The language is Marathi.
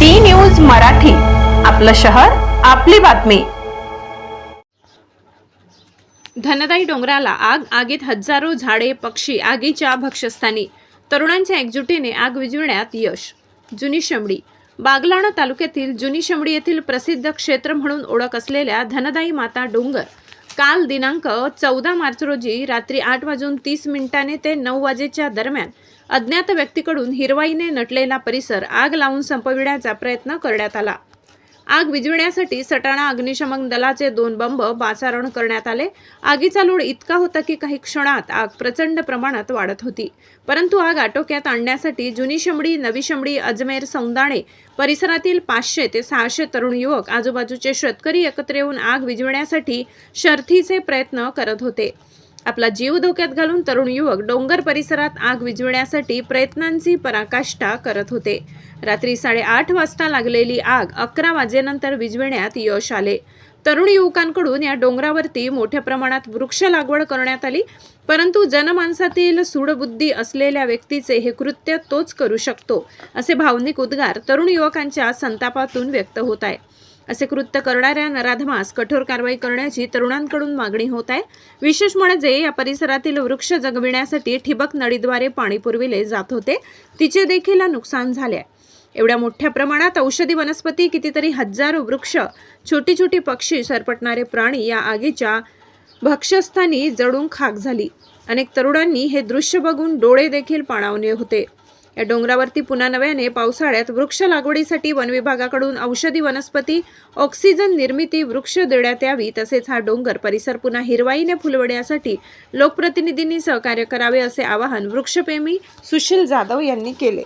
डी न्यूज मराठी आपलं शहर आपली बातमी. धनदाई डोंगराला आग आगीत हजारो झाडे पक्षी आगीच्या भक्षस्थानी तरुणांच्या एकजुटीने आग विझविण्यात यश. जुनी शमडी बागलाण तालुक्यातील जुनी शमडी येथील प्रसिद्ध क्षेत्र म्हणून ओळख असलेल्या धनदाई माता डोंगर काल दिनांक चौदा मार्च रोजी रात्री आठ वाजून तीस मिनिटाने ते नऊ वाजेच्या दरम्यान अज्ञात व्यक्तीकडून हिरवाईने नटलेला परिसर आग लावून संपविण्याचा प्रयत्न करण्यात आला. आग विझविण्यासाठी सटाणा अग्निशमन दलाचे दोन बंब पाचारण करण्यात आले. आगीचा लोड इतका होता की काही क्षणात आग प्रचंड प्रमाणात वाढत होती. परंतु आग आटोक्यात आणण्यासाठी जुनी शमडी नवी शमडी अजमेर सौंदाणे परिसरातील पाचशे ते सहाशे तरुण युवक आजूबाजूचे शेतकरी एकत्र येऊन आग विझविण्यासाठी शर्थीचे प्रयत्न करत होते. आपला जीव धोक्यात घालून तरुण युवक डोंगर परिसरात आग विझविण्यासाठी प्रयत्नांची पराकाष्ठा करत होते. रात्री साडेआठ वाजता लागलेली आग अकरा वाजेनंतर विझविण्यात यश आले. तरुण युवकांकडून या डोंगरावरती मोठ्या प्रमाणात वृक्ष लागवड करण्यात आली परंतु जनमानसातील सूडबुद्धी असलेल्या व्यक्तीचे हे कृत्य तोच करू शकतो असे भावनिक उद्गार तरुण युवकांच्या संतापातून व्यक्त होत आहे. असे कृत्य करणाऱ्या नराधमास कठोर कारवाई करण्याची तरुणांकडून मागणी होत आहे. विशेष म्हणजे या परिसरातील वृक्ष जगविण्यासाठी ठिबक नळीद्वारे पाणी पुरविले जात होते. तिचे देखील नुकसान झाले आहे. एवढ्या मोठ्या प्रमाणात औषधी वनस्पती कितीतरी हजारो वृक्ष छोटी छोटी पक्षी सरपटणारे प्राणी या आगीच्या भक्ष्यस्थानी जडून खाक झाली. अनेक तरुणांनी हे दृश्य बघून डोळे देखील पाणावले होते. या डोंगरावरती पुन्हा नव्याने पावसाळ्यात वृक्ष लागवडीसाठी वन विभागाकडून औषधी वनस्पती ऑक्सिजन निर्मिती वृक्ष देण्यात यावी तसेच हा डोंगर परिसर पुन्हा हिरवाईने फुलवण्यासाठी लोकप्रतिनिधींनी सहकार्य करावे असे आवाहन वृक्षप्रेमी सुशील जाधव यांनी केले.